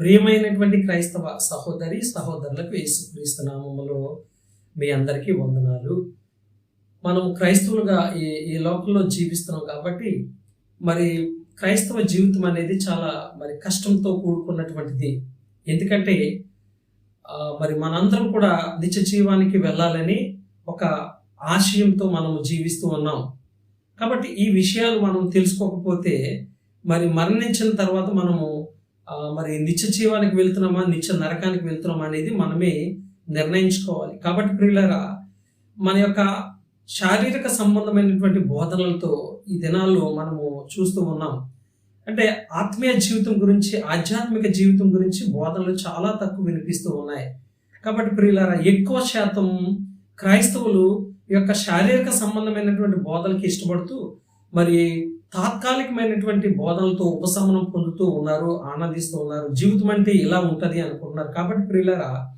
ప్రియమైనటువంటి క్రైస్తవ సహోదరి సహోదరులకు యేసుక్రీస్తు నామములో మీ అందరికీ వందనాలు. మనం క్రైస్తవులుగా ఈ ఈ లోకంలో జీవిస్తున్నాం కాబట్టి మరి క్రైస్తవ జీవితం అనేది చాలా మరి కష్టంతో కూడుకున్నటువంటిది. ఎందుకంటే మరి మనందరం కూడా నిత్య జీవానికి వెళ్ళాలని ఒక ఆశయంతో మనం జీవిస్తూ ఉన్నాం. కాబట్టి ఈ విషయాలు మనం తెలుసుకోకపోతే మరి మరణించిన తర్వాత మనము మరి నిత్య జీవానికి వెళ్తున్నామా నిత్య నరకానికి వెళ్తున్నామా అనేది మనమే నిర్ణయించుకోవాలి. కాబట్టి ప్రియులరా మన యొక్క శారీరక సంబంధమైనటువంటి బోధనలతో ఈ దినాల్లో మనము చూస్తూ ఉన్నాం. అంటే ఆత్మీయ జీవితం గురించి ఆధ్యాత్మిక జీవితం గురించి బోధనలు చాలా తక్కువ వినిపిస్తూ ఉన్నాయి. కాబట్టి ప్రియులారా ఎక్కువ శాతం క్రైస్తవులు ఈ యొక్క శారీరక సంబంధమైనటువంటి బోధనకి ఇష్టపడుతూ మరి తాత్కాలికమైనటువంటి బోధనలతో ఉపశమనం పొందుతూ ఉన్నారు ఆనందిస్తూ ఉన్నారు జీవితం అంటే ఇలా ఉంటుంది అనుకుంటున్నారు. కాబట్టి ప్రియులరా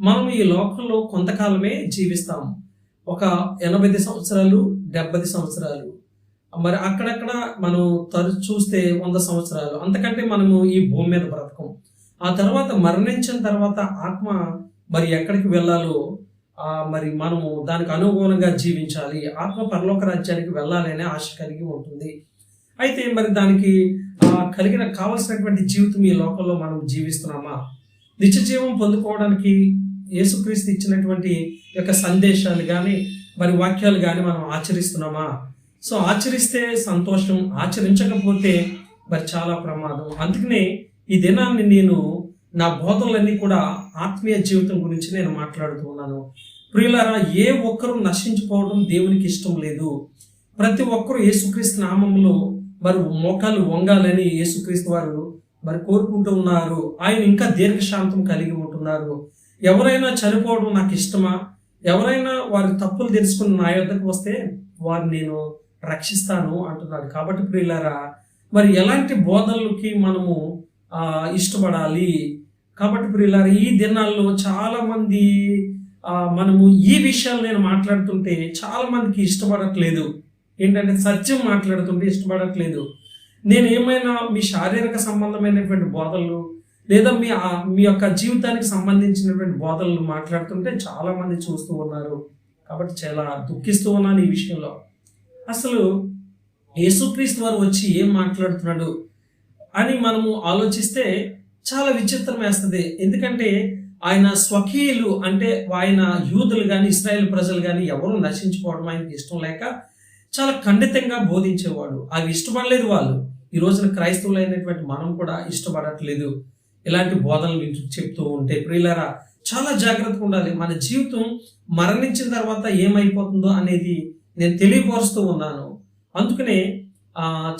మనం ఈ లోకంలో కొంతకాలమే జీవిస్తాం. ఒక ఎనభై సంవత్సరాలు డెబ్బై సంవత్సరాలు. మరి అక్కడక్కడ మనం తరచు చూస్తే వంద సంవత్సరాలు. అంతకంటే మనము ఈ భూమి మీద బ్రతకం. ఆ తర్వాత మరణించిన తర్వాత ఆత్మ మరి ఎక్కడికి వెళ్ళాలో మరి మనము దానికి అనుగుణంగా జీవించాలి. ఆత్మ పరలోక రాజ్యానికి వెళ్ళాలనే ఆశ కలిగి ఉంటుంది. అయితే మరి దానికి కలిగిన కావలసినటువంటి జీవితం ఈ లోకంలో మనం జీవిస్తున్నామా? నిత్య జీవం పొందుకోవడానికి యేసుక్రీస్తు ఇచ్చినటువంటి యొక్క సందేశాలు కానీ మరి వాక్యాలు కానీ మనం ఆచరిస్తున్నామా? సో ఆచరిస్తే సంతోషం ఆచరించకపోతే మరి చాలా ప్రమాదం. అందుకనే ఈ దినాన్ని నేను నా బోధనలన్నీ కూడా ఆత్మీయ జీవితం గురించి నేను మాట్లాడుతూ ఉన్నాను. ప్రియులారా ఏ ఒక్కరూ నశించుకోవడం దేవునికి ఇష్టం లేదు. ప్రతి ఒక్కరూ యేసుక్రీస్తు నామంలో మరి మోకాలు వంగాలని యేసుక్రీస్తు వారు మరి కోరుకుంటూ ఉన్నారు. ఆయన ఇంకా దీర్ఘశాంతం కలిగి ఉంటున్నారు. ఎవరైనా చనిపోవడం నాకు ఇష్టమా? ఎవరైనా వారి తప్పులు తెలుసుకుని నా యొద్దకు వస్తే వారిని నేను రక్షిస్తాను అంటున్నాడు. కాబట్టి ప్రియులారా మరి ఎలాంటి బోధనలకి మనము ఇష్టపడాలి? కాబట్టి ప్రియులారా ఈ దినాల్లో చాలామంది మనము ఈ విషయాలు నేను మాట్లాడుతుంటే చాలామందికి ఇష్టపడట్లేదు. ఏంటంటే సత్యం మాట్లాడుతుంటే ఇష్టపడట్లేదు. నేను ఏమైనా మీ శారీరక సంబంధమైనటువంటి బోధనలు లేదా మీ మీ యొక్క జీవితానికి సంబంధించినటువంటి బోధనలు మాట్లాడుతుంటే చాలామంది చూస్తూ ఉన్నారు. కాబట్టి చాలా దుఃఖిస్తూ ఉన్నాను ఈ విషయంలో. అసలు యేసుక్రీస్తు వారు వచ్చి ఏం మాట్లాడుతున్నాడు అని మనము ఆలోచిస్తే చాలా విచిత్రం వేస్తుంది. ఎందుకంటే ఆయన స్వకీయులు అంటే ఆయన యూదులు కానీ ఇస్రాయేల్ ప్రజలు కానీ ఎవరు నశించుకోవడం ఆయనకి ఇష్టం లేక చాలా ఖండితంగా బోధించేవాడు. అవి ఇష్టపడలేదు వాళ్ళు. ఈ రోజున క్రైస్తవులు అయినటువంటి మనం కూడా ఇష్టపడట్లేదు. ఇలాంటి బోధనలు చెప్తూ ఉంటే ప్రియులారా చాలా జాగ్రత్తగా ఉండాలి. మన జీవితం మరణించిన తర్వాత ఏమైపోతుందో అనేది నేను తెలియపరుస్తూ ఉన్నాను. అందుకనే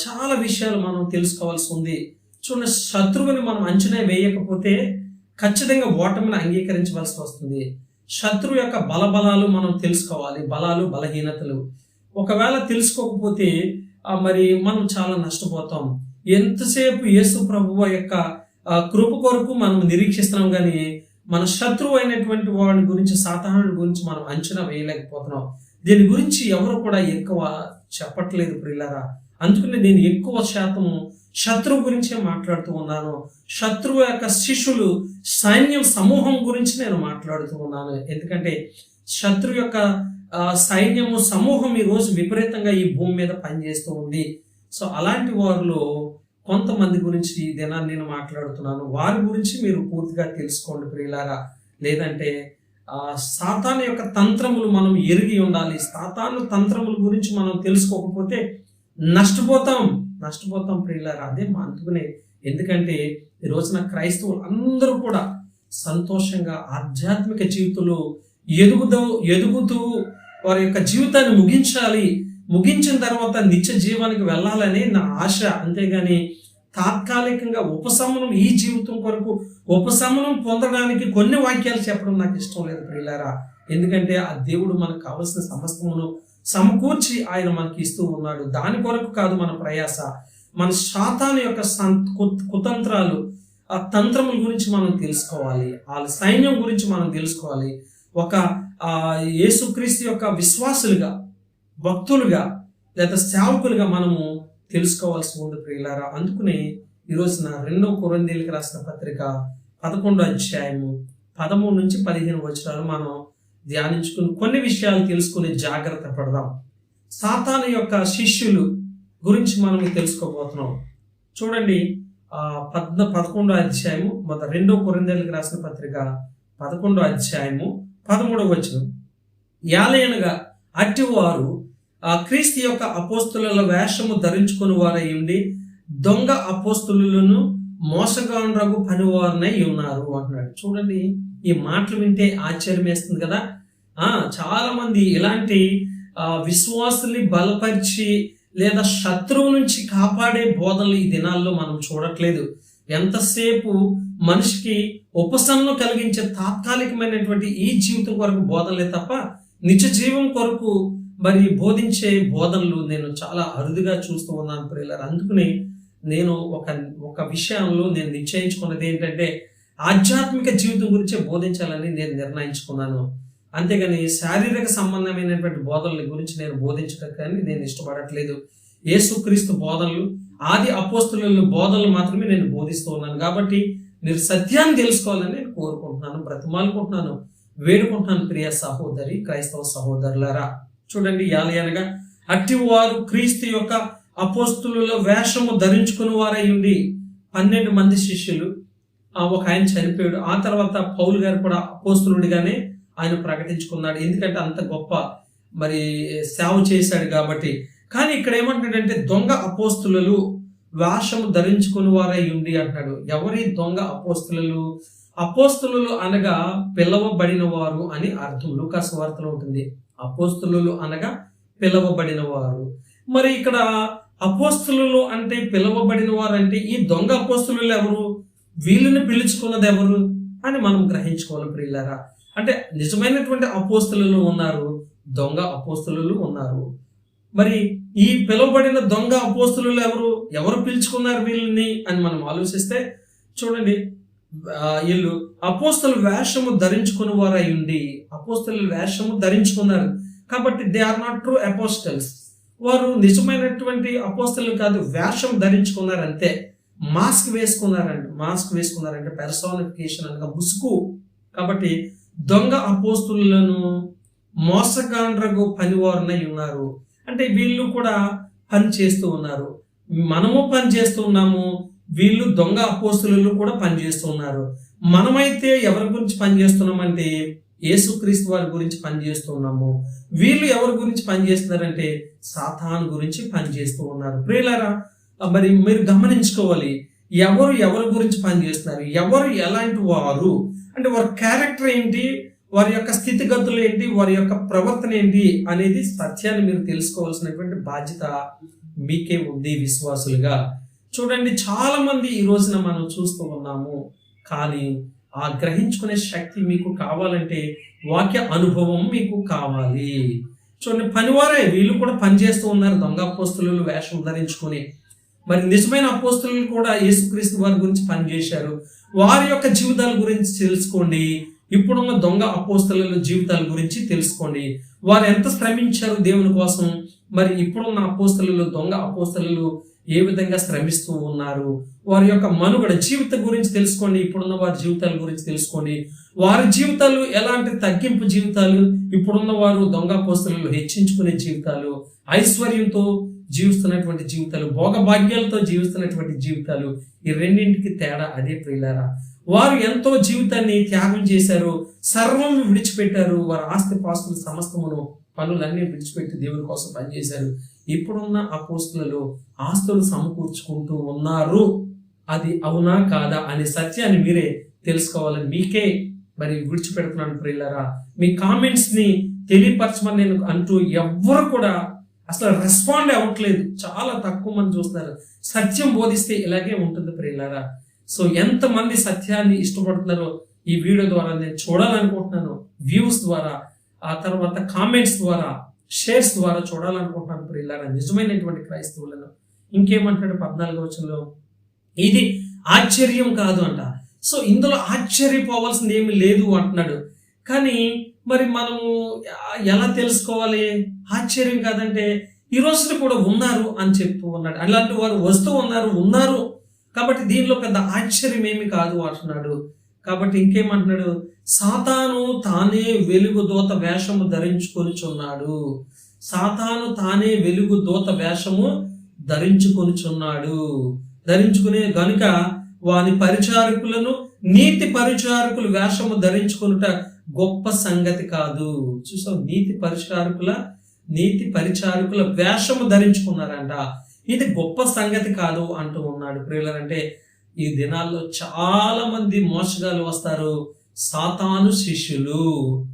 చాలా విషయాలు మనం తెలుసుకోవాల్సి ఉంది. చూడండి శత్రువుని మనం అంచనా వేయకపోతే ఖచ్చితంగా ఓటమిని అంగీకరించవలసి వస్తుంది. శత్రువు యొక్క బలబలాలు మనం తెలుసుకోవాలి. బలాలు బలహీనతలు. ఒకవేళ తెలుసుకోకపోతే మరి మనం చాలా నష్టపోతాం. ఎంతసేపు యేసు ప్రభువ యొక్క కృప కొరకు మనం నిరీక్షిస్తున్నాం కానీ మన శత్రువు అయినటువంటి వాడి గురించి సాధారణ గురించి మనం అంచనా వేయలేకపోతున్నాం. దీని గురించి ఎవరు కూడా ఎక్కువ చెప్పట్లేదు ప్రిల్లరా అందుకని నేను ఎక్కువ శాతం శత్రువు గురించే మాట్లాడుతూ ఉన్నాను. శత్రువు యొక్క శిష్యులు సైన్యం సమూహం గురించి నేను మాట్లాడుతూ ఉన్నాను. ఎందుకంటే శత్రువు యొక్క సైన్యము సమూహం ఈ రోజు విపరీతంగా ఈ భూమి మీద పనిచేస్తూ ఉంది. సో అలాంటి వారిలో కొంతమంది గురించి ఈ దినాన్ని నేను మాట్లాడుతున్నాను. వారి గురించి మీరు పూర్తిగా తెలుసుకోండి ప్రియులారా. లేదంటే ఆ సాతాను యొక్క తంత్రములు మనం ఎరిగి ఉండాలి. సాతాను తంత్రముల గురించి మనం తెలుసుకోకపోతే నష్టపోతాం. నష్టపోతాం ప్రియులారా. అదే మా అందుకునే. ఎందుకంటే ఈ రోజున క్రైస్తవులు అందరూ కూడా సంతోషంగా ఆధ్యాత్మిక జీవితంలో ఎదుగుతూ ఎదుగుతూ వారి యొక్క జీవితాన్ని ముగించాలి. ముగించిన తర్వాత నిత్య జీవానికి వెళ్ళాలని నా ఆశ. అంతేగాని తాత్కాలికంగా ఉపశమనం ఈ జీవితం కొరకు ఉపశమనం పొందడానికి కొన్ని వాక్యాలు చెప్పడం నాకు ఇష్టం లేదు ప్రియులారా. ఎందుకంటే ఆ దేవుడు మనకు కావలసిన సమస్తమును సమకూర్చి ఆయన మనకి ఇస్తూ ఉన్నాడు. దాని కొరకు కాదు మన ప్రయాస. మన శాతాను యొక్క సం- కుతంత్రాలు ఆ తంత్రముల గురించి మనం తెలుసుకోవాలి. వాళ్ళ సైన్యం గురించి మనం తెలుసుకోవాలి. ఒక యేసుక్రీస్తు యొక్క విశ్వాసులుగా భక్తులుగా లేదా సేవకులుగా మనము తెలుసుకోవాల్సి ఉంది ప్రియులారా. అందుకని ఈరోజు నా రెండో కొరందీలకు రాసిన పత్రిక పదకొండో అధ్యాయము పదమూడు నుంచి పదిహేను వచనాలు మనం ధ్యానించుకుని కొన్ని విషయాలు తెలుసుకుని జాగ్రత్త పడదాం. సాతాను యొక్క శిష్యులు గురించి మనం తెలుసుకోబోతున్నాం. చూడండి ఆ పద్న పదకొండో అధ్యాయము మొదటి రెండో కొరిందేళ్ళకి రాసిన పత్రిక పదకొండో అధ్యాయము పదమూడవ వచనం. యాలయనగా అట్టివారు ఆ క్రీస్తు యొక్క అపోస్తుల వేషము ధరించుకుని వారై ఉండి దొంగ అపోస్తులను మోసగాండ్రగు పనివారినై ఉన్నారు అంటున్నాడు. చూడండి ఈ మాటలు వింటే ఆశ్చర్యం వేస్తుంది కదా. ఆ ఇలాంటి విశ్వాసుల్ని బలపరిచి లేదా శత్రువు నుంచి కాపాడే బోధనలు ఈ దినాల్లో మనం చూడట్లేదు. ఎంతసేపు మనిషికి ఉపశమనం కలిగించే తాత్కాలికమైనటువంటి ఈ జీవితం కొరకు బోధనలే తప్ప నిత్య జీవం కొరకు మరి బోధించే బోధనలు నేను చాలా అరుదుగా చూస్తూ ఉన్నాను ప్రియులారు. అందుకని నేను ఒక ఒక విషయంలో నేను నిశ్చయించుకున్నది ఏంటంటే ఆధ్యాత్మిక జీవితం గురించే బోధించాలని నేను నిర్ణయించుకున్నాను. అంతేగాని శారీరక సంబంధమైనటువంటి బోధనల గురించి నేను బోధించడం కానీ నేను ఇష్టపడట్లేదు. యేసుక్రీస్తు బోధనలు ఆది అపోస్తుల బోధనలు మాత్రమే నేను బోధిస్తూ ఉన్నాను కాబట్టి మీరు సత్యాన్ని తెలుసుకోవాలని నేను కోరుకుంటున్నాను బ్రతిమాలుకుంటున్నాను వేడుకుంటున్నాను ప్రియ సహోదరి క్రైస్తవ సహోదరులారా. చూడండి యాలయనగా అట్టి వారు క్రీస్తు యొక్క అపోస్తుల వేషము ధరించుకుని వారై ఉండి పన్నెండు మంది శిష్యులు ఆ ఒక ఆయన చనిపోయాడు. ఆ తర్వాత పౌలు గారు కూడా అపోస్తులుడిగానే ఆయన ప్రకటించుకున్నాడు. ఎందుకంటే అంత గొప్ప మరి సేవ చేశాడు కాబట్టి కానీ ఇక్కడ ఏమంటున్నాడంటే దొంగ అపోస్తులు వేషము ధరించుకుని వారై ఉండి అంటున్నాడు ఎవరి దొంగ అపోస్తులు అపోస్తులు అనగా పిలవబడిన వారు అని అర్థం. లూకాస్ వార్తలో ఉంటుంది. అపోస్తులు అనగా పిలవబడిన వారు మరి ఇక్కడ అపోస్తులు అంటే పిలవబడిన వారు అంటే ఈ దొంగ అపోస్తులు ఎవరు? వీళ్ళని పిలుచుకున్నది ఎవరు? అని మనం గ్రహించుకోవాలి ప్రియులారా. అంటే నిజమైనటువంటి అపోస్తులు ఉన్నారు దొంగ అపోస్తులు ఉన్నారు. మరి ఈ పిలువబడిన దొంగ అపోస్తులు ఎవరు? ఎవరు పిలుచుకున్నారు వీళ్ళని అని మనం ఆలోచిస్తే చూడండి వీళ్ళు అపోస్తుల వేషము ధరించుకుని వారు అయి ఉండి అపోస్తుల వేషము ధరించుకున్నారు. కాబట్టి they are not true apostles వారు నిజమైనటువంటి అపోస్తలు కాదు వేషం ధరించుకున్నారు అంతే మాస్క్ వేసుకున్నారంట మాస్క్ వేసుకున్నారంటే పెర్సోనిఫికేషన్ అనగా ముసుగు. కాబట్టి దొంగ అపోస్తులను మోసగాండ్రగు పనివారునై ఉన్నారు. అంటే వీళ్ళు కూడా పని చేస్తూ ఉన్నారు. మనము పని చేస్తూ ఉన్నాము వీళ్ళు దొంగ అపోస్తులు కూడా పని చేస్తూ ఉన్నారు. మనమైతే ఎవరి గురించి పని చేస్తున్నామంటే యేసుక్రీస్తు వారి గురించి పని చేస్తూ ఉన్నాము. వీళ్ళు ఎవరి గురించి పని చేస్తున్నారంటే సాతాన్ గురించి పని చేస్తూ ఉన్నారు. ప్రియులారా మరి మీరు గమనించుకోవాలి ఎవరు ఎవరి గురించి పని చేస్తున్నారు? ఎవరు ఎలాంటి వారు? అంటే వారి క్యారెక్టర్ ఏంటి? వారి యొక్క స్థితిగతులు ఏంటి వారి యొక్క ప్రవర్తన ఏంటి అనేది సత్యాన్ని మీరు తెలుసుకోవాల్సినటువంటి బాధ్యత మీకే ఉంది విశ్వాసులుగా. చూడండి చాలా మంది ఈ రోజున మనం చూస్తూ ఉన్నాము. కానీ ఆ గ్రహించుకునే శక్తి మీకు కావాలంటే వాక్య అనుభవం మీకు కావాలి. చూడండి పనివారే వీళ్ళు కూడా పనిచేస్తూ ఉన్నారు. దొంగ అపోస్తులు వేషం ధరించుకొని. మరి నిజమైన అపోస్తులు కూడా యేసుక్రీస్తు వారి గురించి పనిచేశారు వారి యొక్క జీవితాల గురించి తెలుసుకోండి. ఇప్పుడున్న దొంగ అపోస్తల జీవితాల గురించి తెలుసుకోండి. వారు ఎంత శ్రమించారు దేవుని కోసం? మరి ఇప్పుడున్న అపోస్తలలో దొంగ అపోస్తలు ఏ విధంగా శ్రమిస్తూ ఉన్నారు? వారి యొక్క మనుగడ జీవితం గురించి తెలుసుకోండి. ఇప్పుడున్న వారి జీవితాల గురించి తెలుసుకోండి. వారి జీవితాలు ఎలాంటి తగ్గింపు జీవితాలు? ఇప్పుడున్న వారు దొంగ అపోస్తలు హెచ్చించుకునే జీవితాలు ఐశ్వర్యంతో జీవిస్తున్నటువంటి జీవితాలు భోగభాగ్యాలతో జీవిస్తున్నటువంటి జీవితాలు ఈ రెండింటికి తేడా అదే ప్రియులారా. వారు ఎంతో జీవితాన్ని త్యాగం చేశారు సర్వం విడిచిపెట్టారు వారి ఆస్తి పాస్తులు సమస్తమును పనులన్నీ విడిచిపెట్టి దేవుని కోసం పనిచేశారు. ఇప్పుడున్న అపోస్తులలో ఆస్తులు సమకూర్చుకుంటూ ఉన్నారు. అది అవునా కాదా అనే సత్యాన్ని మీరే తెలుసుకోవాలని మీకే మరి విడిచిపెడుతున్నాను ప్రియులారా. మీ కామెంట్స్ని తెలియపరచమని నేను అంటూ ఎవ్వరు కూడా అసలు రెస్పాండ్ అవ్వట్లేదు. చాలా తక్కువ మంది చూస్తున్నారు. సత్యం బోధిస్తే ఇలాగే ఉంటుంది ప్రియులారా. సో ఎంతమంది సత్యాన్ని ఇష్టపడుతున్నారో ఈ వీడియో ద్వారా నేను చూడాలనుకుంటున్నాను. వ్యూస్ ద్వారా ఆ తర్వాత కామెంట్స్ ద్వారా షేర్స్ ద్వారా చూడాలనుకుంటున్నాను ప్రియులారా. నిజమైనటువంటి క్రైస్తవులను. ఇంకేమంటాడు పద్నాలుగో వచనంలో? ఇది ఆశ్చర్యం కాదు అంట. సో ఇందులో ఆశ్చర్యపోవాల్సింది ఏమీ లేదు అంటున్నాడు. కానీ మరి మనము ఎలా తెలుసుకోవాలి? ఆశ్చర్యం కాదంటే ఈ రోజున కూడా ఉన్నారు అని చెప్తూ ఉన్నాడు అలాంటి వారు వస్తూ ఉన్నారు ఉన్నారు. కాబట్టి దీనిలో పెద్ద ఆశ్చర్యం ఏమి కాదు అంటున్నాడు. కాబట్టి ఇంకేమంటున్నాడు? సాతాను తానే వెలుగు దూత వేషము ధరించుకొనిచున్నాడు. సాతాను తానే వెలుగు దూత వేషము ధరించుకొనిచున్నాడు. ధరించుకునే గనుక వాని పరిచారకులను నీతి పరిచారకులు వేషము ధరించుకొనుట గొప్ప సంగతి కాదు. చూసావు? నీతి పరిచారకుల నీతి పరిచారకుల వేషము ధరించుకున్నారంట. ఇది గొప్ప సంగతి కాదు అంటూ ఉన్నాడు. ప్రియులంటే ఈ దినాల్లో చాలా మంది మోసగాలు వస్తారు. సాతాను శిష్యులు.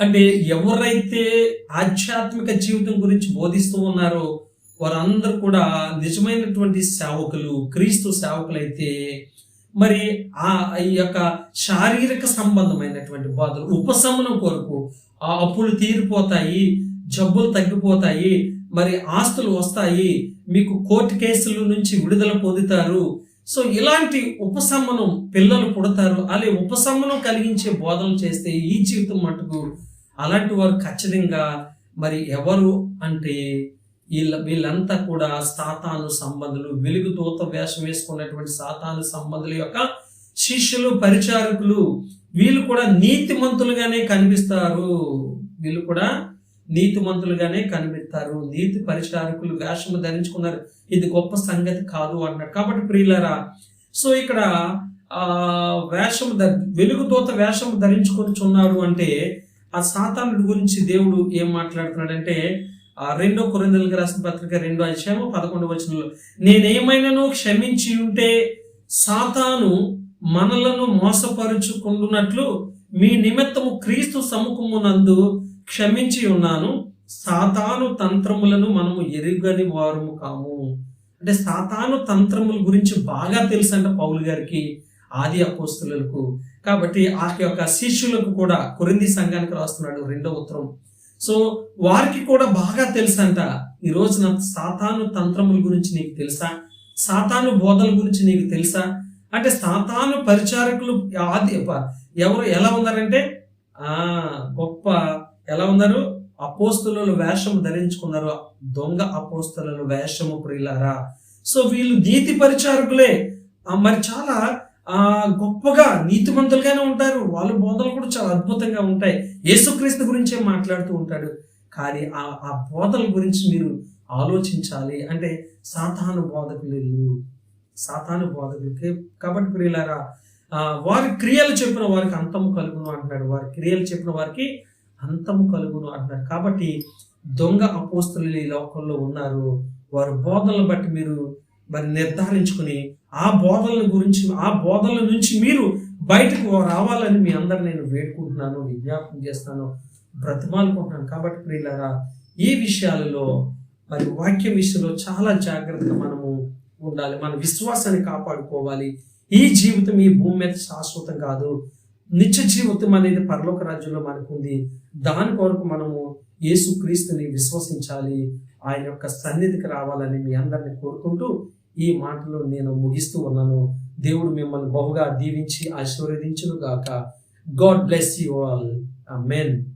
అంటే ఎవరైతే ఆధ్యాత్మిక జీవితం గురించి బోధిస్తూ ఉన్నారో వారందరూ కూడా నిజమైనటువంటి సేవకులు క్రీస్తు సేవకులైతే మరి ఆ ఈ యొక్క శారీరక సంబంధమైనటువంటి బాధలు ఉపశమనం కొరకు ఆ అప్పులు తీరిపోతాయి జబ్బులు తగ్గిపోతాయి మరి ఆస్తులు వస్తాయి మీకు కోర్టు కేసుల నుంచి విడుదల పొందుతారు. సో ఇలాంటి ఉపశమనం పిల్లలు పుడతారు. అలా ఉపశమనం కలిగించే బోధనలు చేస్తే ఈ జీవితం మటుకు అలాంటి వారు ఖచ్చితంగా మరి ఎవరు అంటే వీళ్ళ వీళ్ళంతా కూడా సాతాను సంబంధులు వెలుగుతోత వేషం వేసుకున్నటువంటి సాతాను సంబంధుల యొక్క శిష్యులు పరిచారకులు వీళ్ళు కూడా నీతిమంతులుగానే కనిపిస్తారు. వీళ్ళు కూడా నీతిమంతులుగానే కనిపిస్తారు. నీతి పరిచారకులు వేషము ధరించుకున్నారు. ఇది గొప్ప సంగతి కాదు అన్నాడు కాబట్టి ప్రియులరా సో ఇక్కడ ఆ వేషం వెలుగు వేషం వేషము ధరించుకొని అంటే ఆ సాతానుడి గురించి దేవుడు ఏం మాట్లాడుతున్నాడంటే రెండో కొరిందలకు రాసిన పత్రిక రెండో అధ్యాయము పదకొండు వచనంలో నేనేమైనాను క్షమించి ఉంటే సాతాను మనలను మోసపరుచుకుంటున్నట్లు మీ నిమిత్తము క్రీస్తు సముఖమునందు క్షమించి ఉన్నాను. సాతాను తంత్రములను మనము ఎరుగని వారము కాము. అంటే సాతాను తంత్రముల గురించి బాగా తెలుసు అంట పౌలు గారికి ఆది అపోస్తులకు కాబట్టి ఆ యొక్క శిష్యులకు కూడా కొరింది సంఘానికి రాస్తున్నాడు రెండో ఉత్తరం. సో వారికి కూడా బాగా తెలుసంట. ఈ రోజున సాతాను తంత్రముల గురించి నీకు తెలుసా? సాతాను బోధల గురించి నీకు తెలుసా? అంటే సాతాను పరిచారకులు ఆది ఎవరు ఎలా ఉన్నారంటే ఆ గొప్ప ఎలా ఉన్నారు? అపోస్తులలో వేషము ధరించుకున్నారు. దొంగ అపోస్తులలో వేషము ప్రియులారా. సో వీళ్ళు నీతి పరిచారకులే. మరి చాలా గొప్పగా నీతిమంతులుగానే ఉంటారు. వాళ్ళ బోధలు కూడా చాలా అద్భుతంగా ఉంటాయి. యేసుక్రీస్తు గురించే మాట్లాడుతూ ఉంటాడు. కానీ ఆ ఆ బోధల గురించి మీరు ఆలోచించాలి. అంటే సాతాను బోధకులు సాతాను బోధకులకి. కాబట్టి ప్రియులారా వారి క్రియలు చెప్పిన వారికి అంతము కలుగును అంటున్నాడు. వారి క్రియలు చెప్పిన వారికి అంతము కలుగును అంటున్నాడు. కాబట్టి దొంగ అపోస్తులు ఈ లోకంలో ఉన్నారు. వారి బోధనలు బట్టి మీరు మరి నిర్ధారించుకుని ఆ బోధనల గురించి ఆ బోధనల నుంచి మీరు బయటకు రావాలని మీ అందరు నేను వేడుకుంటున్నాను విజ్ఞాపనం చేస్తాను బ్రతిమాలుకుంటున్నాను. కాబట్టి ప్రియులారా ఈ విషయాలలో మరి వాక్యం విషయంలో చాలా జాగ్రత్తగా మనము ఉండాలి. మన విశ్వాసాన్ని కాపాడుకోవాలి. ఈ జీవితం ఈ భూమి మీద శాశ్వతం కాదు. నిత్య జీవితం అనేది పరలోక రాజ్యంలో మనకు ఉంది దాని కొరకు మనము యేసుక్రీస్తుని విశ్వసించాలి. ఆయన యొక్క సన్నిధికి రావాలని మీ అందరిని కోరుకుంటూ ఈ మాటలు నేను ముగిస్తూ ఉన్నాను. దేవుడు మిమ్మల్ని బహుగా దీవించి ఆశీర్వదించును గాక God bless you all. Men